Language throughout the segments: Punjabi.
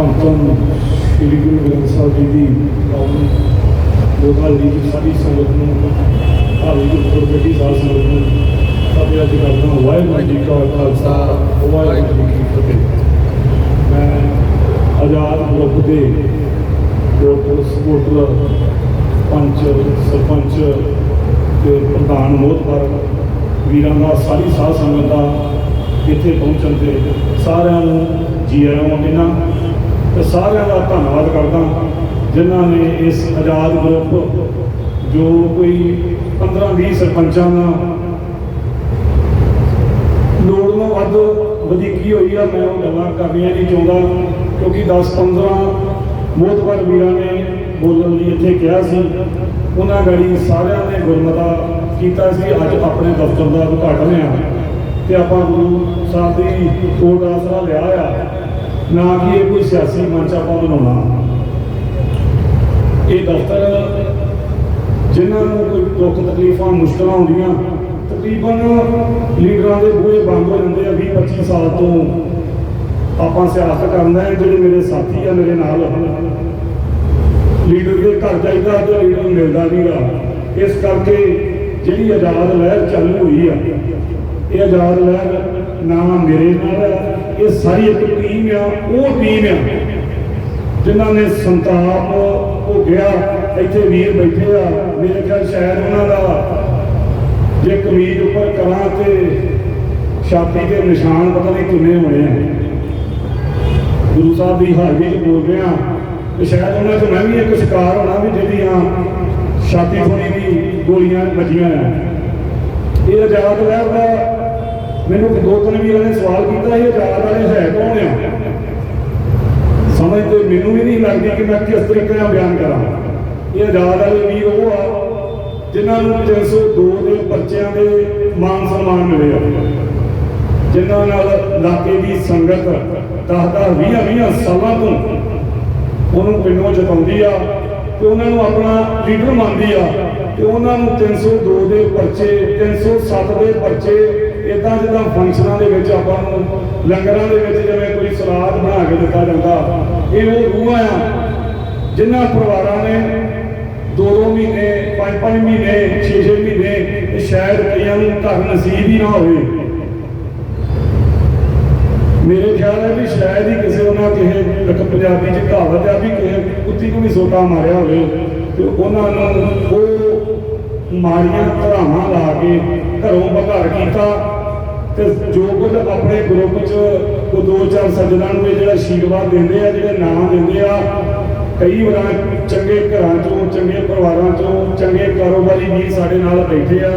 ਧੰਨ ਧੰਨ ਸ੍ਰੀ ਗੁਰੂ ਗ੍ਰੰਥ ਸਾਹਿਬ ਜੀ ਦੀ ਪਾਵਨ ਲੋਕਾਂ ਦੀ ਸਾਰੀ ਸੰਗਤ ਨੂੰ, ਭਾਵੇਂ ਕਿ ਗੁਰਗੱਦੀ ਸਾਧ ਸੰਗਤ ਨੂੰ ਸਾਡੇ ਅੱਜ ਕਰਦਾ ਵਾਹਿਗੁਰੂ ਜੀ ਕਾ ਖਾਲਸਾ, ਵਾਹਿਗੁਰੂ ਜੀ ਕੀ ਫਤਿਹ। ਮੈਂ ਆਜ਼ਾਦ ਗਰੁੱਪ ਦੇ ਡਾਕਟਰ ਸਪੋਰਟਰ ਪੰਚ, ਸਰਪੰਚ ਤੇ ਪ੍ਰਧਾਨ ਮੋਹਤਬਰ ਵੀਰਾਂ ਦਾ ਸਾਰੀ ਸਾਧ ਸੰਗਤ ਦਾ ਇੱਥੇ ਪਹੁੰਚਣ ਤੇ ਸਾਰਿਆਂ ਨੂੰ ਜੀ ਆਇਆਂ ਕਹਿੰਦਾ ਤੇ ਸਾਰਿਆਂ ਦਾ ਧੰਨਵਾਦ ਕਰਦਾ ਜਿਨ੍ਹਾਂ ਨੇ ਇਸ ਆਜ਼ਾਦ ਗਰੁੱਪ ਜੋ ਕੋਈ 15 20 ਸਰਪੰਚਾਂ ਦਾ ਲੋੜ ਨੂੰ ਵੱਧ ਵਧੀਕੀ ਹੋਈ ਆ, ਮੈਂ ਉਹ ਗੱਲਾਂ ਕਰਨੀਆਂ ਨਹੀਂ ਚਾਹੁੰਦਾ, ਕਿਉਂਕਿ 10 15 ਮੋਤਬਰ ਵੀਰਾਂ ਨੇ ਬੋਲਣ ਲਈ ਇੱਥੇ ਕਿਹਾ ਸੀ। ਉਹਨਾਂ ਗੜੀ ਸਾਰਿਆਂ ਨੇ ਗੁਰਮਤਾ ਕੀਤਾ ਸੀ, ਅੱਜ ਆਪਣੇ ਦਫ਼ਤਰ ਦਾ ਉਦਘਾਟਨ ਆ। ਤੇ ਆਪਾਂ ਗੁਰੂ ਸਾਹਿਬ ਦੀ ਕੋਟ ਆਸਰਾ ਲਿਆ ਆ। ਨਾ ਕਿ ਇਹ ਕੋਈ ਸਿਆਸੀ ਮੰਚ ਆਪਾਂ ਬਣਾਉਣਾ। ਇਹ ਦਫ਼ਤਰ, ਜਿਨ੍ਹਾਂ ਨੂੰ ਕੋਈ ਦੁੱਖ ਤਕਲੀਫਾਂ, ਮੁਸ਼ਕਲਾਂ ਹੁੰਦੀਆਂ ਤਕਰੀਬਨ ਲੀਡਰਾਂ ਦੇ ਬੂਹੇ ਬੰਦ ਹੋ ਜਾਂਦੇ ਆ 20 25 ਸਾਲ ਤੋਂ। ਆਪਾਂ ਸਿਆਸਤ ਕਰਨਾ ਹੈ, ਜਿਹੜੇ ਮੇਰੇ ਸਾਥੀ ਆ, ਮੇਰੇ ਨਾਲ। ਲੀਡਰ ਦੇ ਘਰ ਜਾਈਦਾ ਤੇ ਲੀਡਰ ਮਿਲਦਾ ਨਹੀਂਗਾ ਇਸ ਕਰਕੇ ਜਿਹੜੀ ਆਜ਼ਾਦ ਲਹਿਰ ਚਾਲੂ ਹੋਈ ਆ, ਇਹ ਆਜ਼ਾਦ ਲਹਿਰ ਨਾ ਮੇਰੇ ਨਾਲ ਆ ਇਹ ਸਾਰੀ ਇੱਕ ਟੀਮ ਆ, ਉਹ ਟੀਮ ਆ ਜਿਨ੍ਹਾਂ ਨੇ ਸੰਤਾਪ ਉਹ ਗਿਆ ਇੱਥੇ ਵੀਰ ਬੈਠੇ ਆ। ਮੇਰੇ ਖਿਆਲ ਸ਼ਾਇਦ ਉਹਨਾਂ ਦਾ ਜੇ ਕਮੀਜ਼ ਉੱਪਰ ਕਰਾਂ ਤੇ ਛਾਤੀ ਦੇ ਨਿਸ਼ਾਨ ਪਤਾ ਨਹੀਂ ਕਿੰਨੇ ਹੋਣੇ ਆ। ਗੁਰੂ ਸਾਹਿਬ ਦੀ ਹਾਜ਼ਰੀ 'ਚ ਬੋਲ ਰਿਹਾ ਤੇ ਸ਼ਾਇਦ ਉਹਨਾਂ 'ਚ ਮੈਂ ਵੀ ਇੱਕ ਸ਼ਿਕਾਰ ਹੋਣਾ ਵੀ ਜਿਹੜੀਆਂ ਛਾਤੀ ਥੋੜੀ ਵੀ ਗੋਲੀਆਂ ਵੱਜੀਆਂ ਆ। ਇਹ ਆਜ਼ਾਦ ਲਹਿਰ ਦਾ ਮੈਨੂੰ ਦੋ ਤਿੰਨ ਵੀਰਾਂ ਨੇ ਸਵਾਲ ਕੀਤਾ, ਇਹ ਆਜ਼ਾਦ ਵਾਲੇ ਹੈ ਕੌਣ ਆ? ਸਮਝ ਤੇ ਮੈਨੂੰ ਵੀ ਨਹੀਂ ਲੱਗਦੀ ਕਿ ਮੈਂ ਕਿਸ ਤਰੀਕੇ ਨਾਲ ਬਿਆਨ ਕਰਾਂ। ਇਹ ਆਜ਼ਾਦ ਵਾਲੇ ਵੀਰ ਉਹ ਆ, ਜਿਨ੍ਹਾਂ ਨੂੰ 302 ਦੇ ਬੱਚਿਆਂ ਦੇ ਮਾਨ ਸਨਮਾਨ ਮਿਲੇ ਆ। ਜਿਨ੍ਹਾਂ ਨਾਲ ਇਲਾਕੇ ਦੀ ਸੰਗਤ 10 20 20 ਸਾਲਾਂ ਤੋਂ ਉਹਨੂੰ ਪਿੰਡੋਂ ਜਤਾਉਂਦੀ ਆ ਤੇ ਉਹਨਾਂ ਨੂੰ ਆਪਣਾ ਲੀਡਰ ਮੰਨਦੀ ਆ ਤੇ ਉਹਨਾਂ ਨੂੰ 302 ਦੇ ਪਰਚੇ 307 ਦੇ ਪਰਚੇ ਇਦਾਂ ਜਿੱਦਾਂ ਫੰਕਸ਼ਨਾਂ ਦੇ ਵਿੱਚ ਆਪਾਂ ਨੂੰ ਲੰਗਰਾਂ ਦੇ ਵਿੱਚ ਜਿਵੇਂ ਕੋਈ ਸਲਾਦ ਬਣਾ ਕੇ ਦਿੱਤਾ ਜਾਂਦਾ ਇਹ ਉਹ ਰੂਹਾਂ ਆ। ਜਿਨ੍ਹਾਂ ਪਰਿਵਾਰਾਂ ਨੇ ਦੋ ਦੋ ਮਹੀਨੇ ਪੰਜ ਪੰਜ ਮਹੀਨੇ 6 6 ਮਹੀਨੇ, ਤੇ ਸ਼ਾਇਦ ਕਈਆਂ ਨੂੰ ਘਰ ਨਸੀਬ ਹੀ ਨਾ ਹੋਵੇ। ਮੇਰੇ ਖਿਆਲ ਹੈ ਵੀ ਸ਼ਾਇਦ ਹੀ ਕਿਸੇ ਉਹਨਾਂ ਕਿਸੇ ਇੱਕ ਪੰਜਾਬੀ ਚ ਕਹਾਵਤ ਆ ਵੀ ਕਿਸੇ ਕੁੱਤੀ ਨੂੰ ਵੀ ਸੋਟਾ ਮਾਰਿਆ ਹੋਵੇ, ਤੇ ਉਹਨਾਂ ਨੂੰ ਉਹ ਮਾਰੀਆਂ ਧਰਾਵਾਂ ਲਾ ਕੇ ਘਰੋਂ ਬਘਾਰ ਕੀਤਾ ਤੇ ਜੋ ਕੁਝ ਆਪਣੇ ਗਰੁੱਪ ਚ ਉਹ ਦੋ ਚਾਰ ਸੱਜਣਾਂ ਨੂੰ ਜਿਹੜਾ ਆਸ਼ੀਰਵਾਦ ਦਿੰਦੇ ਆ, ਜਿਹੜੇ ਨਾਮ ਦਿੰਦੇ ਆ, ਕਈ ਵਾਰ ਚੰਗੇ ਘਰਾਂ ਚੋਂ, ਚੰਗੇ ਪਰਿਵਾਰਾਂ ਚੋਂ, ਚੰਗੇ ਕਾਰੋਬਾਰੀ ਵੀਰ ਸਾਡੇ ਨਾਲ ਬੈਠੇ ਆ।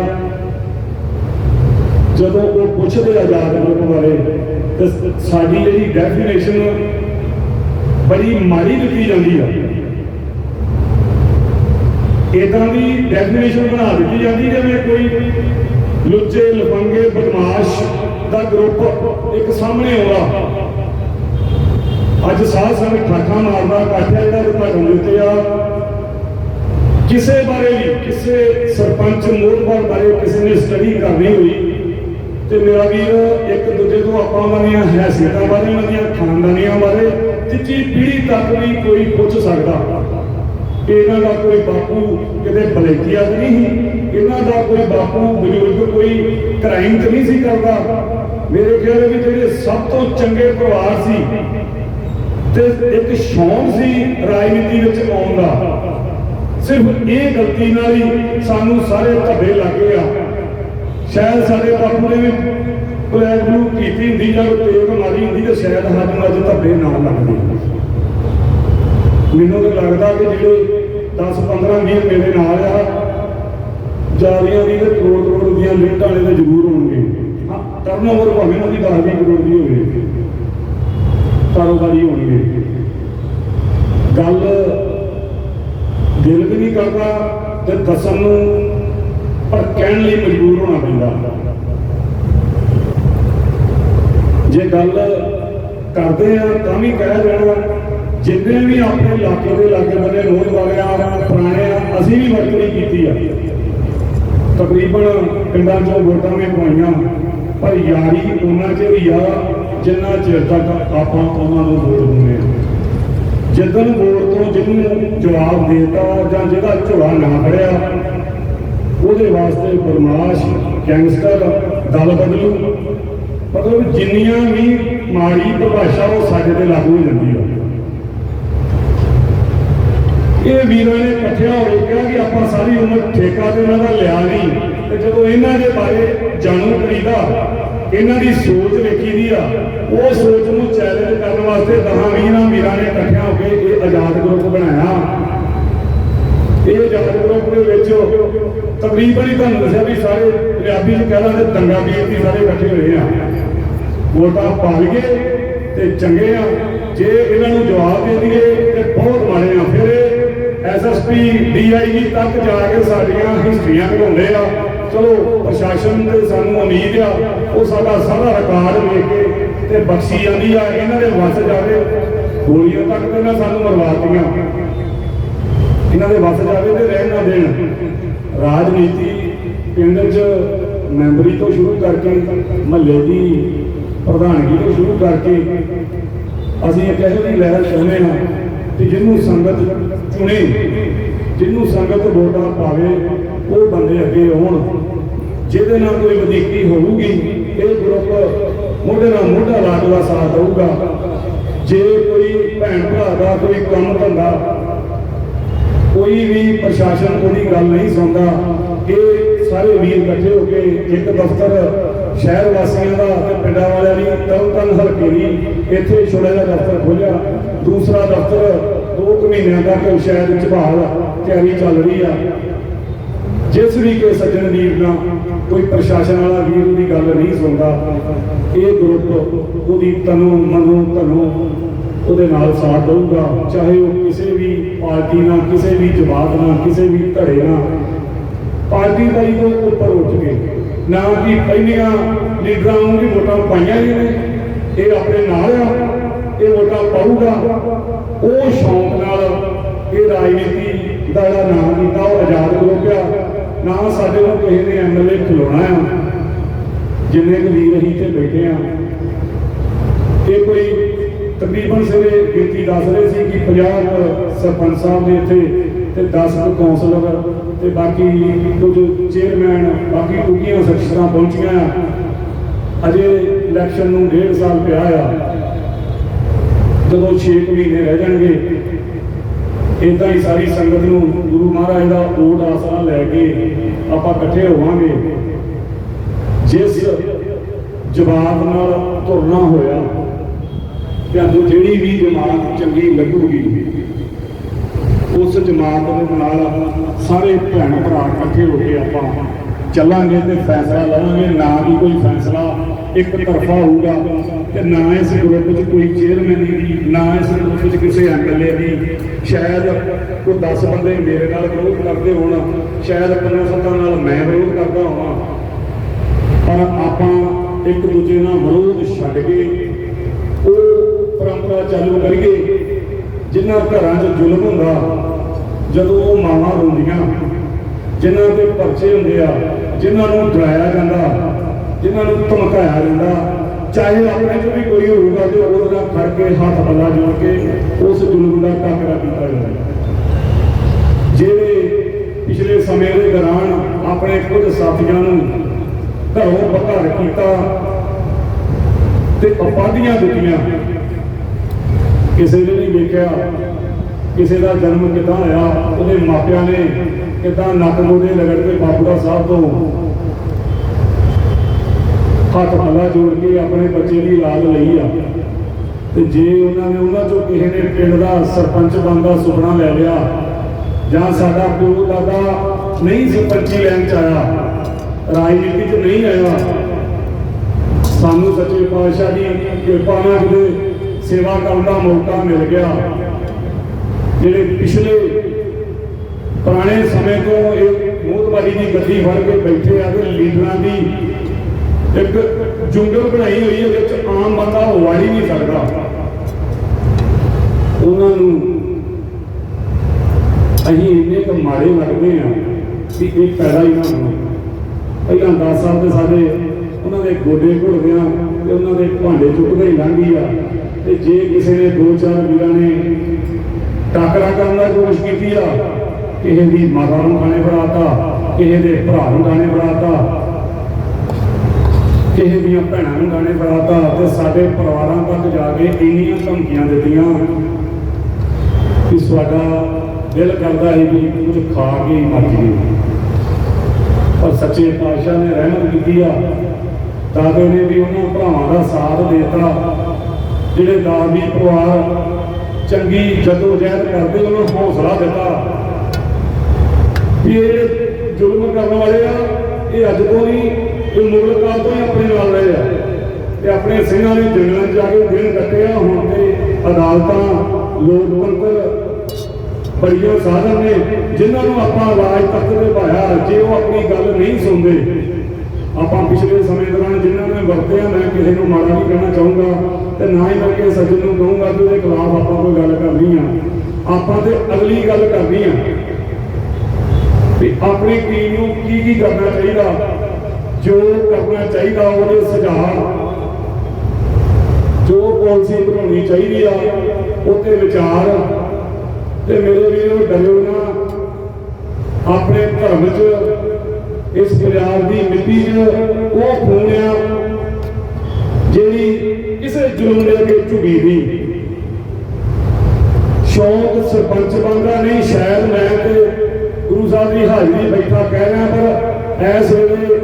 ਜਦੋਂ ਉਹ ਪੁੱਛਦੇ ਆਜ਼ਾਦ ਗਰੁੱਪ ਬਾਰੇ, ਤੇ ਸਾਡੀ ਜਿਹੜੀ ਡੈਫੀਨੇਸ਼ਨ ਬੜੀ ਮਾੜੀ ਦਿੱਤੀ ਜਾਂਦੀ ਆ। ਇਦਾਂ ਦੀ ਡੈਫੀਨੇਸ਼ਨ ਬਣਾ ਦਿੱਤੀ ਜਾਂਦੀ ਜਿਵੇਂ ਕੋਈ ਲੁੱਚੇ ਲਫੰਗੇ ਬਦਮਾਸ਼ ਦਾ ਗਰੁੱਪ ਇੱਕ ਸਾਹਮਣੇ ਆਉਂਦਾ। ਅੱਜ ਸਾਹ ਸੰਗ ਠਾਠਾ ਮਾਰਦਾ ਇਕੱਠਿਆ ਜਿਹੜਾ ਉਦਘਾਟਨ ਦਿੱਤੇ ਆ। ਕਿਸੇ ਬਾਰੇ ਵੀ ਕਿਸੇ ਸਰਪੰਚ ਮੋਹਤਬਰ ਬਾਰੇ ਕਿਸੇ ਨੇ ਸਟੱਡੀ ਕਰਨੀ ਹੋਈ। ਤੇ ਮੇਰਾ ਵੀਰ, ਇੱਕ ਦੂਜੇ ਤੋਂ ਆਪਾਂ ਉਹਨਾਂ ਦੀਆਂ ਹੈਸੀਅਤਾਂ ਬਾਰੇ, ਉਹਨਾਂ ਦੀਆਂ ਖਾਨਦਾਨੀਆਂ ਬਾਰੇ ਤੀਜੀ ਪੀੜ੍ਹੀ ਤੱਕ ਵੀ ਕੋਈ ਪੁੱਛ ਸਕਦਾ। ਇਹਨਾਂ ਦਾ ਕੋਈ ਬਾਪੂ ਕਿਤੇ ਬਲੇਕੀਆ ਨਹੀਂ ਸੀ, ਇਹਨਾਂ ਦਾ ਕੋਈ ਬਾਪੂ ਬਜ਼ੁਰਗ ਕੋਈ ਕ੍ਰਾਈਮ ਤਾਂ ਨਹੀਂ ਸੀ ਕਰਦਾ। ਮੇਰੇ ਖਿਆਲ ਵਿੱਚ ਜਿਹੜੇ ਸਭ ਤੋਂ ਚੰਗੇ ਪਰਿਵਾਰ ਸੀ ਤੇ ਇੱਕ ਸ਼ੌਂਕ ਸੀ ਰਾਜਨੀਤੀ ਵਿੱਚ ਆਉਣ ਦਾ। ਸਿਰਫ ਇਹ ਗਲਤੀ ਨਾਲ ਹੀ ਸਾਨੂੰ ਸਾਰੇ ਧੱਬੇ ਲੱਗੇ ਆ। ਸ਼ਾਇਦ ਸਾਡੇ ਬਾਪੂ ਨੇ ਵੀ ਬਲੈਕ ਬਲੂ ਕੀਤੀ ਹੁੰਦੀ ਜਾਂ ਕੋਈ ਮਾਰੀ ਹੁੰਦੀ ਤਾਂ ਸ਼ਾਇਦ ਸਾਨੂੰ ਅੱਜ ਧੱਬੇ ਨਾ ਲੱਗਦੇ। ਮੈਨੂੰ ਤਾਂ ਲੱਗਦਾ ਕਿ ਜਿਹੜੇ 10 15 20 ਮੇਰੇ ਨਾਲ ਆ। ਜਾਰੀਆਂ ਦੀ ਤੇ ਕਰੋੜ ਕਰੋੜ ਦੀਆਂ ਲਿੰਟਾਂ ਵਾਲੇ ਤੇ ਜ਼ਰੂਰ ਹੋਣਗੇ ਟਰਨਓਵਰ ਭਾਵੇਂ ਉਹਦੀ 10 20 ਕਰੋੜ ਦੀ ਹੋਵੇ। ਕਾਰੋਬਾਰੀ ਹੋਣਗੇ। ਗੱਲ ਦਿਲ ਵੀ ਨਹੀਂ ਕਰਦਾ ਤੇ ਦੱਸਣ ਨੂੰ, ਪਰ ਕਹਿਣ ਲਈ ਮਜਬੂਰ ਹੋਣਾ ਪੈਂਦਾ। ਜੇ ਗੱਲ ਕਰਦੇ ਆ, ਤਾਂ ਵੀ ਕਹਿ ਜਾਣਾ ਜਿੰਨੇ ਵੀ ਆਪਣੇ ਇਲਾਕੇ ਦੇ ਲਾਗੇ ਬੰਦੇ ਰੋਜ਼ ਵਾਲੇ ਪੁਰਾਣੇ ਆ, ਅਸੀਂ ਵੀ ਵਰਤਣੀ ਕੀਤੀ ਆ। ਤਕਰੀਬਨ ਪਿੰਡਾਂ ਚੋਂ ਵੋਟਾਂ ਵੀ ਪਾਈਆਂ ਪਰ ਯਾਰੀ ਉਹਨਾਂ ਚ ਵੀ ਆ, ਜਿੰਨਾ ਚਿਰ ਤੱਕ ਆਪਾਂ ਉਹਨਾਂ ਨੂੰ ਵੋਟ ਦਿੰਦੇ ਆ। ਜਦੋਂ ਵੋਟ ਤੋਂ ਜਿਹਨੂੰ ਜਵਾਬ ਦੇਤਾ ਜਾਂ ਜਿਹਦਾ ਝੋਲਾ ਨਾ ਫੜਿਆ, ਉਹਦੇ ਵਾਸਤੇ ਬਰਮਾਸ਼ ਗੈਂਗਸਟਰ, ਦਲ ਬਦਲੂ। ਮਤਲਬ ਜਿੰਨੀਆਂ ਵੀ ਮਾੜੀ ਪਰਿਭਾਸ਼ਾ ਉਹ ਸਾਡੇ ਤੇ ਲਾਗੂ ਹੋ ਜਾਂਦੀ ਆ। ਇਹ ਵੀਰਾਂ ਨੇ ਇਕੱਠਿਆ ਹੋ ਕੇ ਕਿਹਾ ਕਿ ਆਪਾਂ ਸਾਰੀ ਉਮਰ ਠੇਕਾ ਤੇ ਉਹਨਾਂ ਦਾ ਲਿਆ ਨਹੀਂ। ਤੇ ਜਦੋਂ ਇਹਨਾਂ ਦੇ ਬਾਰੇ ਜਾਣੂ ਕਰੀਦਾ, ਇਹਨਾਂ ਦੀ ਸੋਚ ਵੇਖੀ ਦੀ ਆ, ਉਹ ਸੋਚ ਨੂੰ ਚੈਲੰਜ ਕਰਨ ਵਾਸਤੇ ਦਹਾਂ ਵੀਰਾਂ ਵੀਰਾਂ ਨੇ ਇਕੱਠਿਆਂ ਹੋ ਕੇ ਇਹ ਆਜ਼ਾਦ ਗਰੁੱਪ ਬਣਾਇਆ। ਇਹ ਆਜ਼ਾਦ ਗਰੁੱਪ ਦੇ ਵਿੱਚ ਤਕਰੀਬਨ ਹੀ ਤੁਹਾਨੂੰ ਦੱਸਿਆ ਵੀ ਸਾਰੇ ਪੰਜਾਬੀ ਚ ਕਹਿ ਲਾਂਗੇ ਦੰਗਾ ਵੀਰ ਦੀ ਸਾਰੇ ਇਕੱਠੇ ਹੋਏ ਆ। ਵੋਟਾਂ ਪਾ ਲਈਏ ਤੇ ਚੰਗੇ ਆ। ਜੇ ਇਹਨਾਂ ਨੂੰ ਜਵਾਬ ਦੇ ਦਈਏ ਤੇ ਬਹੁਤ ਮਾੜੇ ਆ। ਫਿਰ ਐਸਐਸਪੀ ਡੀਆਈਜੀ ਤੱਕ ਜਾ ਕੇ ਸਾਡੀਆਂ ਹਿਸਟਰੀਆਂ ਘਟਾਉਂਦੇ ਆ। ਚਲੋ, ਪ੍ਰਸ਼ਾਸਨ ਤੇ ਸਾਨੂੰ ਉਮੀਦ ਆ, ਉਹ ਸਾਡਾ ਸਾਰਾ ਰਿਕਾਰਡ ਵੇਖ ਕੇ ਤੇ ਬਖਸ਼ੀ ਜਾਂਦੀ ਆ, ਇਹਨਾਂ ਦੇ ਵੱਸ ਜਾਵੇ। ਗੋਲੀਆਂ ਤੱਕ ਤੇ ਨਾ ਸਾਨੂੰ ਮਰਵਾਤੀਆਂ। ਇਹਨਾਂ ਦੇ ਵੱਸ ਜਾਵੇ ਤੇ ਰਹਿਣ ਨਾ ਦੇਣ। ਰਾਜਨੀਤੀ ਪਿੰਡ 'ਚ ਮੈਂਬਰੀ ਤੋਂ ਸ਼ੁਰੂ ਕਰਕੇ, ਮਹੱਲੇ ਦੀ ਪ੍ਰਧਾਨਗੀ ਤੋਂ ਸ਼ੁਰੂ ਕਰਕੇ ਅਸੀਂ ਇੱਕ ਇਹੋ ਜਿਹੀ ਲਹਿਰ ਚਾਹੁੰਦੇ ਹਾਂ ਕਿ ਜਿਹਨੂੰ ਸੰਗਤ ਚੁਣੇ, ਜਿਹਨੂੰ ਸੰਗਤ ਵੋਟਾਂ ਪਾਵੇ, ਉਹ ਬੰਦੇ ਅੱਗੇ ਆਉਣ। ਜਿਹਦੇ ਨਾਲ ਕੋਈ ਵਧੀਕੀ ਹੋਊਗੀ, ਇਹ ਗਰੁੱਪ ਮੋਢੇ ਨਾਲ ਮੋਢਾ ਲਾ ਕੇ ਦਾ ਸਾਥ ਦੇਊਗਾ। ਜੇ ਕੋਈ ਭੈਣ ਭਰਾ ਦਾ ਕੋਈ ਕੰਮ ਧੰਦਾ, ਕੋਈ ਵੀ ਪ੍ਰਸ਼ਾਸਨ ਉਹਦੀ ਗੱਲ ਨਹੀਂ ਸੁਣਦਾ ਇਹ ਸਾਰੇ ਵੀਰ ਇਕੱਠੇ ਹੋ ਕੇ ਇੱਕ ਦਫ਼ਤਰ ਸ਼ਹਿਰ ਵਾਸੀਆਂ ਦਾ ਤੇ ਪਿੰਡਾਂ ਵਾਲਿਆਂ ਦੀ ਤਨ ਤਨ ਹਲਕੇ ਦੀ ਇੱਥੇ ਛੋਟਾ ਜਿਹਾ ਦਫ਼ਤਰ ਖੋਲਿਆ ਦੂਸਰਾ ਦਫ਼ਤਰ ਦੋ ਕੁ ਮਹੀਨਿਆਂ ਤੱਕ ਸ਼ਹਿਰ ਵਿੱਚ ਬਹਾਲ ਤਿਆਰੀ ਚੱਲ ਰਹੀ ਆ। ਜਿਸ ਵੀ ਕੋਈ ਸੱਜਣ ਵੀਰ ਨਾਲ ਕੋਈ ਪ੍ਰਸ਼ਾਸਨ ਵਾਲਾ ਵੀਰ ਦੀ ਗੱਲ ਨਹੀਂ ਸੁਣਦਾ, ਇਹ ਗਰੁੱਪ ਉਹਦੀ ਤਨੋਂ ਮਨੋਂ ਧਨੋਂ ਉਹਦੇ ਨਾਲ ਸਾਥ ਦੇਊਗਾ। ਚਾਹੇ ਉਹ ਕਿਸੇ ਵੀ ਪਾਰਟੀ ਨਾਲ, ਕਿਸੇ ਵੀ ਜਮਾਤ ਨਾਲ, ਕਿਸੇ ਵੀ ਧੜੇ ਨਾਲ। ਪਾਰਟੀ ਦਾ ਹੀ ਤੋਂ ਉੱਪਰ ਉੱਠ ਕੇ ਨਾ ਕਿ ਪਹਿਲੀਆਂ ਲੀਡਰਾਂ ਨੂੰ ਵੀ ਵੋਟਾਂ ਪਾਈਆਂ ਹੀ ਨੇ। ਇਹ ਆਪਣੇ ਨਾਲ ਆ, ਇਹ ਵੋਟਾਂ ਪਾਊਗਾ। ਉਹ ਸ਼ੌਂਕ ਨਾਲ ਇਹ ਰਾਜਨੀਤੀ ਦਾ ਜਿਹੜਾ ਨਾਮ ਕੀਤਾ, ਉਹ ਆਜ਼ਾਦ ਹੋ ਗਿਆ। ਨਾ ਸਾਡੇ ਨੂੰ ਕਿਸੇ ਨੇ ਐਮਐਲਏ ਖਿਲਾਉਣਾ ਆ। ਜਿੰਨੇ ਕੁ ਵੀਰ ਅਸੀਂ ਤੇ ਬੈਠੇ ਆ। ਇਹ ਕੋਈ ਤਕਰੀਬਨ ਸਵੇਰੇ ਗਿਣਤੀ ਦੱਸ ਰਹੇ ਸੀ ਕਿ 50 ਸਰਪੰਚ ਸਾਹਿਬ ਦੇ ਇੱਥੇ ਤੇ 10 ਕੁ ਕੌਂਸਲਰ ਤੇ ਬਾਕੀ ਕੁਝ ਚੇਅਰਮੈਨ, ਬਾਕੀ ਕੁਕੀਆਂ ਸਖਸ਼ਤਾਂ ਪਹੁੰਚੀਆਂ। ਅਜੇ ਇਲੈਕਸ਼ਨ ਨੂੰ ਡੇਢ ਸਾਲ ਪਿਆ ਆ। ਜਦੋਂ 6 ਮਹੀਨੇ ਰਹਿ ਜਾਣਗੇ ਇਦਾਂ ਹੀ ਸਾਰੀ ਸੰਗਤ ਨੂੰ ਗੁਰੂ ਮਹਾਰਾਜ ਦਾ ਓਟ ਆਸਰਾ ਲੈ ਕੇ ਆਪਾਂ ਇਕੱਠੇ ਹੋਵਾਂਗੇ। ਜਿਸ ਜਵਾਬ ਨਾਲ ਤੁਰਨਾ ਹੋਇਆ ਤੁਹਾਨੂੰ ਜਿਹੜੀ ਵੀ ਜਮਾਤ ਚੰਗੀ ਲੱਗੂਗੀ ਉਸ ਜਮਾਤ ਦੇ ਨਾਲ ਸਾਰੇ ਭੈਣ ਭਰਾ ਇਕੱਠੇ ਹੋ ਕੇ ਆਪਾਂ ਚੱਲਾਂਗੇ ਤੇ ਫੈਸਲਾ ਲਵਾਂਗੇ। ਨਾ ਵੀ ਕੋਈ ਫੈਸਲਾ ਇੱਕ ਤਰਫਾ ਹੋਊਗਾ ਤੇ ਨਾ ਇਸ ਗਰੁੱਪ 'ਚ ਕੋਈ ਚੇਅਰਮੈਨ ਦੀ ਨਾ ਇਸ ਗਰੁੱਪ 'ਚ ਕਿਸੇ ਐਮਐਲਏ ਦੀ। ਸ਼ਾਇਦ ਕੋਈ 10 ਬੰਦੇ ਮੇਰੇ ਨਾਲ ਵਿਰੋਧ ਕਰਦੇ ਹੋਣ, ਸ਼ਾਇਦ 15 ਨਾਲ ਮੈਂ ਵਿਰੋਧ ਕਰਦਾ ਹੋਵਾਂ। ਪਰ ਆਪਾਂ ਇੱਕ ਦੂਜੇ ਨਾਲ ਵਿਰੋਧ ਛੱਡ ਕੇ ਉਹ ਪਰੰਪਰਾ ਚਾਲੂ ਕਰੀਏ, ਜਿਨ੍ਹਾਂ ਘਰਾਂ 'ਚ ਜ਼ੁਲਮ ਹੁੰਦਾ ਜਦੋਂ ਉਹ ਮਾਵਾਂ ਰੋਂਦੀਆਂ ਜਿਨ੍ਹਾਂ ਦੇ ਪਰਚੇ ਹੁੰਦੇ ਆ, ਜਿਨ੍ਹਾਂ ਨੂੰ ਡਰਾਇਆ ਜਾਂਦਾ, ਜਿਨ੍ਹਾਂ ਨੂੰ ਧਮਕਾਇਆ ਜਾਂਦਾ, ਚਾਹੇ ਆਪਣੇ 'ਚ ਵੀ ਕੋਈ ਹੋਊਗਾ ਤੇ ਉਹਦੇ ਨਾਲ ਖੜ ਕੇ ਹੱਥ ਪੱਲਾ ਜੋੜ ਕੇ ਉਸ ਜ਼ੁਲਮ ਦਾ ਟਾਕਰਾ ਕੀਤਾ ਜਾਂਦਾ ਜਿਹੜੇ ਪਿਛਲੇ ਸਮੇਂ ਦੇ ਦੌਰਾਨ ਆਪਣੇ ਕੁਝ ਸਾਥੀਆਂ ਨੂੰ ਘਰੋਂ ਬਘਰ ਕੀਤਾ ਤੇ ਉਪਾਧੀਆਂ ਦਿੱਤੀਆਂ, ਕਿਸੇ ਨੇ ਨਹੀਂ ਵੇਖਿਆ ਕਿਸੇ ਦਾ ਜਨਮ ਕਿੱਦਾਂ ਹੋਇਆ, ਉਹਦੇ ਮਾਪਿਆਂ ਨੇ ਕਿੱਦਾਂ ਨੱਕ ਮੋਢੇ ਰਗੜ ਕੇ ਬਾਪੂੜਾ ਸਾਹਿਬ ਤੋਂ ਹੱਥ ਪੱਲਾ ਜੋੜ ਕੇ ਆਪਣੇ ਬੱਚੇ ਦੀ ਲਾਲ ਲਈ ਆ। ਤੇ ਜੇ ਉਹਨਾਂ ਨੇ ਉਹਨਾਂ ਚੋਂ ਕਿਸੇ ਨੇ ਪਿੰਡ ਦਾ ਸਰਪੰਚ ਬਣਦਾ ਸੁਪਨਾ ਲੈ ਲਿਆ, ਜਾਂ ਸਾਡਾ ਪਿਓ ਦਾਦਾ ਨਹੀਂ ਸਰਪੰਚੀ ਲੈਣ ਚ ਆਇਆ, ਰਾਜਨੀਤੀ ਚ ਨਹੀਂ ਆਇਆ, ਸਾਨੂੰ ਸੱਚੇ ਪਾਤਸ਼ਾਹ ਦੀ ਕਿਰਪਾ ਨਾਲ ਕਿਤੇ ਸੇਵਾ ਕਰਨ ਦਾ ਮੌਕਾ ਮਿਲ ਗਿਆ। ਜਿਹੜੇ ਪਿਛਲੇ ਪੁਰਾਣੇ ਸਮੇਂ ਤੋਂ ਇਹ ਮੋਹਤਬਾਰੀ ਦੀ ਗੱਡੀ ਫੜ ਕੇ ਬੈਠੇ ਆ ਤੇ ਲੀਡਰਾਂ ਦੀ ਇੱਕ ਜੁੰਗਲ ਬਣਾਈ ਹੋਈ ਹੈ ਵਿੱਚ ਆਮ ਬੰਦਾ ਵੜ ਹੀ ਨਹੀਂ ਸਕਦਾ। ਉਹਨਾਂ ਨੂੰ ਅਸੀਂ ਇੰਨੇ ਕੁ ਮਾੜੇ ਲੱਗਦੇ ਆ ਕਿ ਇਹ ਪੈਦਾ ਹੀ ਨਾ ਹੋਣ। ਪਹਿਲਾਂ 10 ਸਾਲ ਦੇ ਸਾਡੇ ਉਹਨਾਂ ਦੇ ਗੋਡੇ ਘੁੱਟਦਿਆਂ ਤੇ ਉਹਨਾਂ ਦੇ ਭਾਂਡੇ ਚੁੱਕਦੇ ਹੀ ਲੰਘੀ ਆ। ਤੇ ਜੇ ਕਿਸੇ ਨੇ ਦੋ ਚਾਰ ਵੀਰਾਂ ਨੇ ਟਾਕਰਾ ਕਰਨ ਦਾ ਕੋਸ਼ਿਸ਼ ਕੀਤੀ ਆ। ਕਿਸੇ ਦੀ ਮਾਤਾ ਨੂੰ ਗਾਣੇ ਫੜਾਤਾ, ਕਿਸੇ ਦੇ ਭਰਾ ਨੂੰ ਗਾਣੇ ਫੜਾਤਾ, ਕਿਸੇ ਦੀਆਂ ਭੈਣਾਂ ਨੂੰ ਗਾਣੇ ਫੜਾਤਾ ਤੇ ਸਾਡੇ ਪਰਿਵਾਰਾਂ ਤੱਕ ਜਾ ਕੇ ਇੰਨੀਆਂ ਧਮਕੀਆਂ ਦਿੱਤੀਆਂ ਕਿ ਸਾਡਾ ਦਿਲ ਕਰਦਾ ਹੈ ਵੀ ਕੁਝ ਖਾ ਕੇ ਹੀ ਮਰ ਜਾਈਏ। ਪਰ ਸੱਚੇ ਪਾਤਸ਼ਾਹ ਨੇ ਰਹਿਮਤ ਕੀਤੀ ਆ ਦਾਦੇ ਨੇ ਵੀ ਉਹਨਾਂ ਭਰਾਵਾਂ ਦਾ ਸਾਥ ਦਿੱਤਾ, ਜਿਹੜੇ ਦਾਦੀ ਪਰਿਵਾਰ ਚੰਗੀ ਜਦੋ ਜਹਿਦ ਕਰਦੇ, ਉਹਨੂੰ ਹੌਸਲਾ ਦਿੱਤਾ। ਵੀ ਇਹ ਜ਼ੁਲਮ ਕਰਨ ਵਾਲੇ ਆ, ਇਹ ਅੱਜ ਤੋਂ ਨਹੀਂ, ਇਹ ਮੁਗਲ ਕਾਲ ਤੋਂ ਹੀ ਆਪਣੇ ਨਾਲ ਰਹੇ ਆ। ਤੇ ਆਪਣੇ ਸਿੰਘਾਂ ਨੇ ਜੰਗਲਾਂ 'ਚ ਜਾ ਕੇ ਦਿਨ ਕੱਟੇ ਹੁਣ ਤੇ ਅਦਾਲਤਾਂ, ਲੋਕਤੰਤਰ ਬੜੀਆਂ ਸਾਧਨ ਨੇ, ਜਿਨ੍ਹਾਂ ਨੂੰ ਆਪਾਂ ਆਵਾਜ਼ ਤੱਕ ਤੇ ਭਾਇਆ, ਜੇ ਉਹ ਆਪਣੀ ਗੱਲ ਨਹੀਂ ਸੁਣਦੇ, ਆਪਾਂ ਪਿਛਲੇ ਸਮੇਂ ਦੌਰਾਨ ਜਿਨ੍ਹਾਂ ਵਰਤਿਆ, ਮੈਂ ਕਿਸੇ ਨੂੰ ਮਾੜਾ ਨਹੀਂ ਕਹਿਣਾ ਚਾਹੂੰਗਾ ਤੇ ਨਾ ਹੀ ਮੈਂ ਕਿਸੇ ਸੱਜਣ ਨੂੰ ਕਹੂੰਗਾ ਕਿ ਉਹਦੇ ਖਿਲਾਫ ਆਪਾਂ ਕੋਈ ਗੱਲ ਕਰਨੀ ਆ। ਆਪਾਂ ਤੇ ਅਗਲੀ ਗੱਲ ਕਰਨੀ ਆ ਵੀ ਆਪਣੀ ਟੀਮ ਨੂੰ ਕੀ ਕੀ ਕਰਨਾ ਚਾਹੀਦਾ, ਜੋ ਕਰਨਾ ਚਾਹੀਦਾ ਉਹਦੇ ਸੁਝਾਅ, ਜੋ ਪਾਲਿਸੀ ਬਣਾਉਣੀ ਚਾਹੀਦੀ ਆ ਉਹਤੇ ਵਿਚਾਰ। ਤੇ ਮੇਰੇ ਵੀਰੋ, ਡਰਿਓ ਨਾ। ਆਪਣੇ ਧਰਮ 'ਚ ਇਸ ਪੰਜਾਬ ਦੀ ਮਿੱਟੀ 'ਚ ਉਹ ਖੂਨ ਆ ਜਿਹੜੀ ਕਿਸੇ ਜ਼ੁਲਮ ਦੇ ਅੱਗੇ ਝੁਕੀ ਨਹੀਂ ਸ਼ੌਕ ਸਰਪੰਚ ਬਣਦਾ ਨਹੀਂ, ਸ਼ਾਇਦ ਮੈਂ ਤੇ ਗੁਰੂ ਸਾਹਿਬ ਦੀ ਹਾਜ਼ਰੀ ਬੈਠਾ ਕਹਿ ਰਿਹਾ, ਪਰ ਐਸ ਵੇਲੇ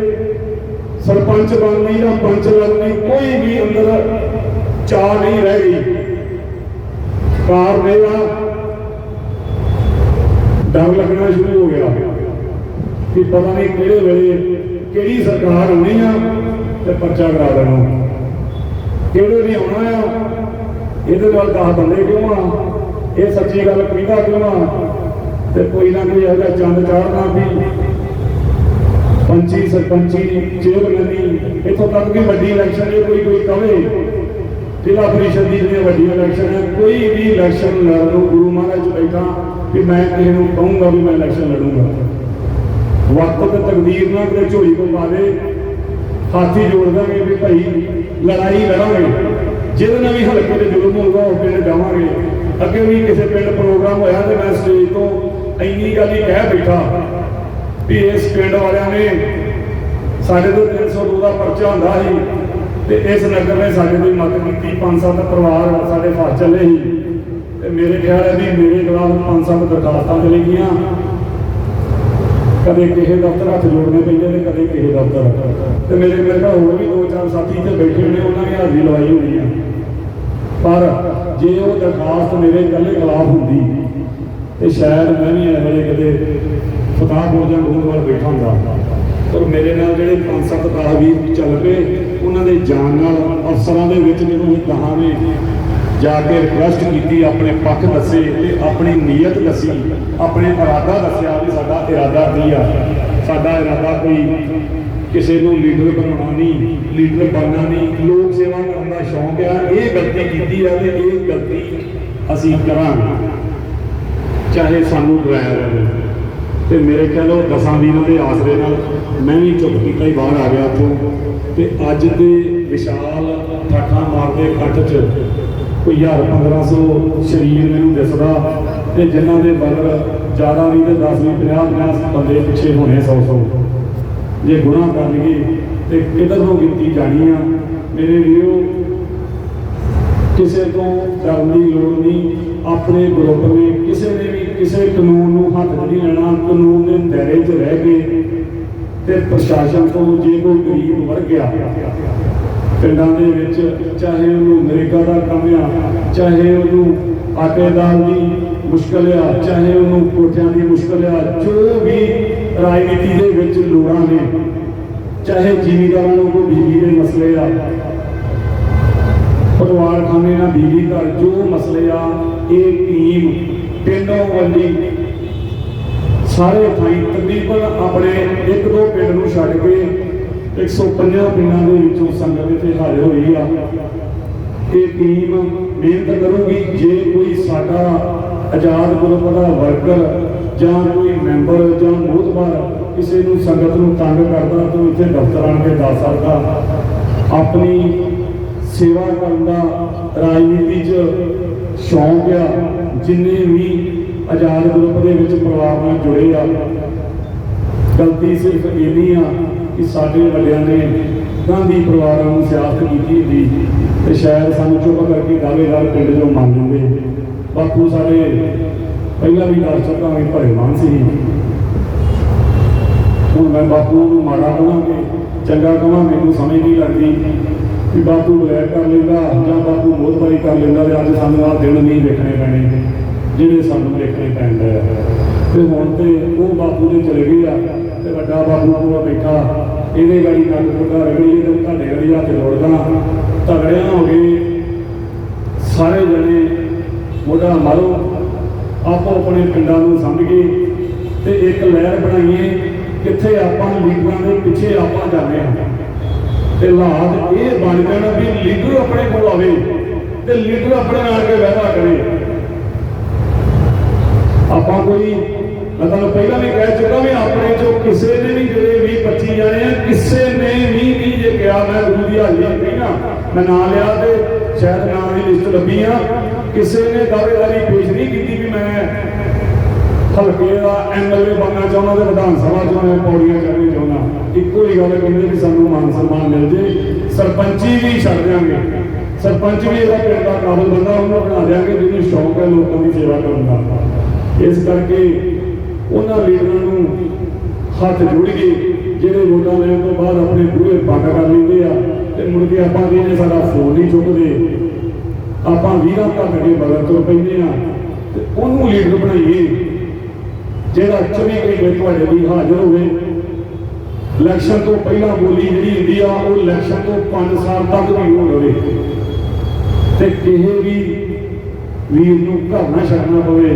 ਸਰਪੰਚ ਬਣਨੀ ਜਾਂ ਪੰਚ ਬਣਨੀ ਕੋਈ ਵੀ ਅੰਦਰ ਚਾਹ ਨਹੀਂ ਰਹਿ ਗਈ। ਕਾਰਨ ਇਹ ਆ ਡਰ ਲੱਗਣਾ ਸ਼ੁਰੂ ਹੋ ਗਿਆ ਕਿ ਪਤਾ ਨਹੀਂ ਕਿਹੜੇ ਵੇਲੇ ਕਿਹੜੀ ਸਰਕਾਰ ਹੋਣੀ ਆ ਤੇ ਪਰਚਾ ਕਰਾ ਦੇਣਾ। ਕਿਹੜੇ ਨਹੀਂ ਆਉਣਾ ਆ, ਇਹਦੇ ਨਾਲ ਦਸ ਬੰਦੇ ਕਿਉਂ ਆ? ਇਹ ਸੱਚੀ ਗੱਲ ਕਹਿੰਦਾ ਕਿਉਂ ਆ? ਤੇ ਕੋਈ ਨਾ ਕੋਈ ਇਹੋ ਚੰਦ ਚਾੜਨਾ ਵੀ। ਪੰਚੀ ਸਰਪੰਚੀ ਚੇਅਰਮੈਨੀ ਇੱਥੋਂ ਤੱਕ ਕਿ ਵੱਡੀ ਇਲੈਕਸ਼ਨ ਜੇ ਕੋਈ ਕੋਈ ਕਵੇ, ਜ਼ਿਲ੍ਹਾ ਪ੍ਰੀਸ਼ਦ ਦੀ ਜਿਹੜੀ ਵੱਡੀ ਇਲੈਕਸ਼ਨ ਹੈ ਕੋਈ ਵੀ ਇਲੈਕਸ਼ਨ ਲੜਨ ਨੂੰ ਗੁਰੂ ਮਹਾਰਾਜ ਬੈਠਾ ਕਿ ਮੈਂ ਕਿਸੇ ਨੂੰ ਕਹੂੰਗਾ ਵੀ ਮੈਂ ਇਲੈਕਸ਼ਨ ਲੜੂੰਗਾ। ਵਕਤ ਤੇ ਤਕਦੀਰ ਨਾਲ ਕਿਤੇ ਝੋਲੀ ਕੋ ਪਾਵੇ ਹਾਥੀ ਜੋੜ ਦਾਂਗੇ ਵੀ ਭਾਈ ਲੜਾਈ ਲੜਾਂਗੇ। ਜਿਹਦੇ ਨਾਲ ਵੀ ਹਲਕੇ ਤੇ ਜ਼ੁਲਮ ਹੋਊਗਾ, ਉਹ ਪਿੰਡ ਜਾਵਾਂਗੇ। ਅੱਗੇ ਵੀ ਕਿਸੇ ਪਿੰਡ ਪ੍ਰੋਗਰਾਮ ਹੋਇਆ ਤੇ ਮੈਂ ਸਟੇਜ ਤੋਂ ਇੰਨੀ ਗੱਲ ਹੀ ਕਹਿ ਬੈਠਾ ਵੀ ਇਸ ਪਿੰਡ ਵਾਲਿਆਂ ਨੇ ਸਾਡੇ ਤੋਂ 302 ਦਾ ਪਰਚਾ ਹੁੰਦਾ ਸੀ ਤੇ ਇਸ ਨਗਰ ਨੇ ਸਾਡੇ ਦੀ ਮਦਦ ਕੀਤੀ। ਪੰਜ ਸੱਤ ਪਰਿਵਾਰ ਸਾਡੇ ਫਸ ਚੱਲੇ ਸੀ। ਤੇ ਮੇਰੇ ਖਿਆਲ ਹੈ ਵੀ ਮੇਰੇ ਖਿਲਾਫ ਪੰਜ ਸੱਤ ਦਰਖਾਸਤਾਂ ਚਲੇ ਗਈਆਂ। ਕਦੇ ਕਿਸੇ ਦਫ਼ਤਰ ਹੱਥ ਜੋੜਨੇ ਪੈਂਦੇ ਨੇ, ਕਦੇ ਕਿਸੇ ਦਫ਼ਤਰ। ਤੇ ਮੇਰੇ ਮੇਰੇ ਕੋਲ ਹੋਰ ਵੀ ਦੋ ਚਾਰ ਸਾਥੀ ਤੇ ਬੈਠੇ ਨੇ ਉਹਨਾਂ ਨੇ ਹਾਜ਼ਰੀ ਲਵਾਈ ਹੋਣੀ ਆ। ਪਰ ਜੇ ਉਹ ਦਰਖਾਸਤ ਮੇਰੇ ਇਕੱਲੇ ਖਿਲਾਫ ਹੁੰਦੀ, ਤੇ ਸ਼ਾਇਦ ਮੈਂ ਵੀ ਇਹੋ ਜਿਹੇ ਕਦੇ ਫਤਾਹਪੁਰ ਜਾਂ ਗੋਂਦਵਾਲ ਬੈਠਾ ਹੁੰਦਾ। ਪਰ ਮੇਰੇ ਨਾਲ ਜਿਹੜੇ ਪੰਜ ਸੱਤ ਤਾਹਵੀਰ ਚੱਲ ਪਏ, ਉਹਨਾਂ ਦੇ ਜਾਣ ਨਾਲ ਅਫਸਰਾਂ ਦੇ ਵਿੱਚ ਮੈਨੂੰ ਇਹ ਕਹਾਂ ਜਾ ਕੇ ਰਿਕੁਐਸਟ ਕੀਤੀ, ਆਪਣੇ ਪੱਖ ਦੱਸੇ ਤੇ ਆਪਣੀ ਨੀਅਤ ਦੱਸੀ, ਆਪਣੇ ਇਰਾਦਾ ਦੱਸਿਆ ਵੀ ਸਾਡਾ ਇਰਾਦਾ ਕੀ ਆ। ਸਾਡਾ ਇਰਾਦਾ ਕੋਈ ਕਿਸੇ ਨੂੰ ਲੀਡਰ ਬਣਾਉਣਾ ਨਹੀਂ ਲੀਡਰ ਬਣਨਾ ਨਹੀਂ। ਲੋਕ ਸੇਵਾ ਕਰਨ ਦਾ ਸ਼ੌਂਕ ਆ, ਇਹ ਗਲਤੀ ਕੀਤੀ ਆ ਤੇ ਇਹ ਗਲਤੀ ਅਸੀਂ ਕਰਾਂਗੇ। ਚਾਹੇ ਸਾਨੂੰ ਡਰਾਇਆ ਜਾਵੇ। ਤੇ ਮੇਰੇ ਖਿਆਲ ਉਹ ਦਸਾਂ ਵੀਰਾਂ ਦੇ ਆਸਰੇ ਨਾਲ ਮੈਂ ਵੀ ਚੁੱਪ ਕੀਤਾ ਹੀ ਬਾਹਰ ਆ ਗਿਆ ਉੱਥੋਂ। ਤੇ ਅੱਜ ਦੇ ਵਿਸ਼ਾਲ ਠਾਠਾਂ ਮਾਰਦੇ ਖੱਟ 'ਚ ਕੋਈ ਹਜ਼ਾਰ 1500 ਸਰੀਰ ਮੈਨੂੰ ਦਿਸਦਾ ਤੇ ਜਿਨ੍ਹਾਂ ਦੇ ਬਦਲ ਜ਼ਿਆਦਾ ਨਹੀਂ ਤੇ 10 ਵੀ 50 50 ਬੰਦੇ ਪਿੱਛੇ ਹੋਣੇ 100 100 ਜੇ ਗੁਨਾਹ ਕਰ ਲਈਏ ਤੇ ਕਿਧਰ ਨੂੰ ਗਿਣਤੀ ਜਾਣੀ ਆ? ਮੇਰੇ ਵੀਰੋ, ਕਿਸੇ ਤੋਂ ਡਰਨ ਦੀ ਲੋੜ ਨਹੀਂ, ਆਪਣੇ ਗਰੁੱਪ ਨੇ ਕਿਸੇ ਨੇ ਵੀ ਕਿਸੇ ਕਾਨੂੰਨ ਨੂੰ ਹੱਥ ਨਹੀਂ ਲੈਣਾ, ਕਾਨੂੰਨ ਦੇ ਦਾਇਰੇ 'ਚ ਰਹਿ ਕੇ ਤੇ ਪ੍ਰਸ਼ਾਸਨ ਤੋਂ ਜੇ ਕੋਈ ਗਰੀਬ ਵਰ ਗਿਆ ਪਿੰਡਾਂ ਦੇ ਵਿੱਚ ਚਾਹੇ ਉਹਨੂੰ ਨਰੇਗਾ ਦਾ ਕੰਮ ਆ, ਚਾਹੇ ਉਹਨੂੰ ਆਟੇ ਦਾਲ ਦੀ ਮੁਸ਼ਕਲ ਆ, ਚਾਹੇ ਉਹਨੂੰ ਕੋਠਿਆਂ ਦੀ ਮੁਸ਼ਕਲ ਆ, ਜੋ ਵੀ ਰਾਜਨੀਤੀ ਦੇ ਵਿੱਚ ਲੋੜਾਂ ਨੇ, ਚਾਹੇ ਜ਼ਿਮੀਂਦਾਰਾਂ ਨੂੰ ਕੋਈ ਬਿਜਲੀ ਦੇ ਮਸਲੇ ਆ ਪਰਿਵਾਰ ਖਾਨੇ ਨਾਲ ਬਿਜਲੀ ਘਰ, ਜੋ ਮਸਲੇ ਆ, ਇਹ ਟੀਮ ਪਿੰਡੋਂ ਵੱਲੀ ਸਾਰੇ ਥਾਈ ਤਕਰੀਬਨ ਆਪਣੇ ਇੱਕ ਦੋ ਪਿੰਡ ਨੂੰ ਛੱਡ ਕੇ 150 ਪਿੰਡਾਂ ਦੇ ਵਿੱਚੋਂ ਸੰਗਤ ਇੱਥੇ ਹਾਜ਼ਰ ਹੋਈ ਆ। ਇਹ ਟੀਮ ਮਿਹਨਤ ਕਰੂਗੀ ਜੇ ਕੋਈ ਸਾਡਾ ਆਜ਼ਾਦ ਗਰੁੱਪ ਦਾ ਵਰਕਰ ਜਾਂ ਕੋਈ ਮੈਂਬਰ ਜਾਂ ਮੋਹਤਬਾਰ ਕਿਸੇ ਨੂੰ ਸੰਗਤ ਨੂੰ ਤੰਗ ਕਰਦਾ ਤਾਂ ਇੱਥੇ ਦਫ਼ਤਰ ਆਣ ਕੇ ਦੱਸ ਸਕਦਾ। ਆਪਣੀ ਸੇਵਾ ਕਰਨ ਦਾ ਰਾਜਨੀਤੀ 'ਚ ਸ਼ੌਂਕ ਆ, ਜਿੰਨੇ ਵੀ ਆਜ਼ਾਦ ਗਰੁੱਪ ਦੇ ਵਿੱਚ ਪਰਿਵਾਰ ਨਾਲ ਜੁੜੇ ਆ। ਗਲਤੀ ਸਿਰਫ ਇੰਨੀ ਆ ਕਿ ਸਾਡੇ ਵੱਡਿਆਂ ਨੇ ਗਾਂਧੀ ਪਰਿਵਾਰਾਂ ਨੂੰ ਸਿਆਸਤ ਕੀਤੀ ਹੁੰਦੀ ਤੇ ਸ਼ਾਇਦ ਸਾਨੂੰ ਚੁੱਪ ਕਰਕੇ ਦਾਅਵੇਦਾਰ ਪਿੰਡ ਚੋਂ ਮੰਨ ਲੈਂਦੇ। ਬਾਪੂ ਸਾਡੇ ਪਹਿਲਾਂ ਵੀ ਕਰ ਚੁੱਕਾ ਵੀ ਭਰੇਮਾਨ ਸੀ। ਹੁਣ ਮੈਂ ਬਾਪੂ ਨੂੰ ਮਾੜਾ ਕਹਾਂਗੇ, ਚੰਗਾ ਕਹਾਂ ਮੈਨੂੰ ਸਮਝ ਨਹੀਂ ਲੱਗਦੀ ਕਿ ਬਾਪੂ ਬਲੈਕ ਕਰ ਲੈਂਦਾ ਜਾਂ ਬਾਪੂ ਮੋਹਤਬਾਰੀ ਕਰ ਲੈਂਦਾ ਤੇ ਅੱਜ ਸਾਨੂੰ ਆਹ ਦਿਨ ਨਹੀਂ ਦੇਖਣੇ ਪੈਣੇ, ਜਿਹੜੇ ਸਾਨੂੰ ਦੇਖਣੇ ਪੈਂਦੇ ਆ। ਤੇ ਹੁਣ ਤੇ ਉਹ ਬਾਪੂ ਦੇ ਚਲੇ ਗਏ ਆ। ਤੇ ਵੱਡਾ ਬਾਪੂ ਕੋਲ ਬੈਠਾ, ਇਹਦੇ ਗਾੜੀ ਨੱਕ ਕੋਟਾ ਰਗੜੀ ਤੇ ਤੁਹਾਡੇ ਗਾੜੀ ਹੱਥ ਜੋੜਦਾ। ਤਗੜਿਆਂ ਹੋ ਗਏ, ਸਾਰੇ ਜਣੇ ਮੋਢਾ ਮਾਰੋ, ਆਪੋ ਆਪਣੇ ਪਿੰਡਾਂ ਨੂੰ ਸਮਝੀਏ ਤੇ ਇੱਕ ਲਹਿਰ ਬਣਾਈਏ, ਕਿੱਥੇ ਆਪਾਂ ਲੀਡਰਾਂ ਦੇ ਪਿੱਛੇ ਆਪਾਂ ਜਾਂਦੇ ਹਾਂ। ਤੇ ਹਾਲਾਤ ਇਹ ਬਣ ਜਾਣਾ ਵੀ ਲੀਡਰ ਆਪਣੇ ਕੋਲ ਆਵੇ, ਤੇ ਲੀਡਰ ਆਪਣੇ ਨਾਲ ਕੇ ਵਾਅਦਾ ਕਰੇ। ਆਪਾਂ ਕੋਈ ਮੈਂ ਤੁਹਾਨੂੰ ਪਹਿਲਾਂ ਵੀ ਕਹਿ ਚੁੱਕਾ ਵੀ ਆਪਣੇ ਚੋਂ ਕਿਸੇ ਨੇ ਵੀ ਜਿਹੜੇ 20 25 ਜਾਣੇ ਆ, ਕਿਸੇ ਨੇ ਵੀ ਨਹੀਂ ਜੇ ਕਿਹਾ ਮੈਂ ਗੁਰੂ ਦੀ ਹਾਜ਼ਰੀ ਕਹਿਣਾ ਮੈਂ ਨਾਂ ਲਿਆ ਤੇ ਸ਼ਾਇਦ ਨਾਂ ਦੀ ਲਿਸਟ ਲੱਭੀ ਆ। ਕਿਸੇ ਨੇ ਦਾਅਵੇਦਾਰੀ ਪੇਸ਼ ਨਹੀਂ ਕੀਤੀ ਵੀ ਮੈਂ ਹਲਕੇ ਦਾ ਐਮਐਲਏ ਬਣਨਾ ਚਾਹੁੰਦਾ ਤੇ ਵਿਧਾਨ ਸਭਾ ਚੋਂ ਮੈਂ ਪੌੜੀਆਂ ਚੜ੍ਹਨੀ ਚਾਹੁੰਦਾ। ਇੱਕੋ ਹੀ ਗੱਲ ਕਹਿੰਦੇ ਵੀ ਸਾਨੂੰ ਮਾਨ ਸਨਮਾਨ ਮਿਲ ਜੇ। ਸਰਪੰਚੀ ਵੀ ਛੱਡ ਦਿਆਂਗੇ। ਸਰਪੰਚ ਵੀ ਇਹਦਾ ਪਿੰਡ ਦਾ ਕਾਬਲ ਬੰਦਾ, ਉਹਨੂੰ ਬਣਾ ਦਿਆਂਗੇ, ਜਿਹਨੂੰ ਸ਼ੌਂਕ ਹੈ ਲੋਕਾਂ ਦੀ ਸੇਵਾ ਕਰਨ ਦਾ। ਇਸ ਕਰਕੇ ਉਹਨਾਂ ਲੀਡਰਾਂ ਨੂੰ ਹੱਥ ਜੋੜ ਕੇ ਜਿਹੜੇ ਵੋਟਾਂ ਲੈਣ ਤੋਂ ਬਾਅਦ ਆਪਣੇ ਪੂਰੇ ਬੰਦ ਕਰ ਲੈਂਦੇ ਆ ਤੇ ਮੁੜ ਕੇ ਆਪਾਂ ਕਹਿੰਦੇ ਸਾਡਾ ਫੋਨ ਨਹੀਂ ਚੁੱਕਦੇ, ਆਪਾਂ ਵੀਰਾਂ ਘੱਟ ਕੇ ਬਗਲ ਤੋਂ ਪੈਂਦੇ ਆ ਤੇ ਉਹਨੂੰ ਲੀਡਰ ਬਣਾਈਏ ਜਿਹੜਾ 24 ਘੰਟੇ ਤੁਹਾਡੇ ਲਈ ਹਾਜ਼ਰ ਹੋਵੇ। ਇਲੈਕਸ਼ਨ ਤੋਂ ਪਹਿਲਾਂ ਬੋਲੀ ਜਿਹੜੀ ਹੁੰਦੀ ਆ, ਉਹ ਇਲੈਕਸ਼ਨ ਤੋਂ 5 ਸਾਲ ਤੱਕ ਵੀ ਹੋ ਹੋਵੇ ਤੇ ਕਿਸੇ ਵੀ ਵੀਰ ਨੂੰ ਘਰ ਨਾ ਛੱਡਣਾ ਪਵੇ।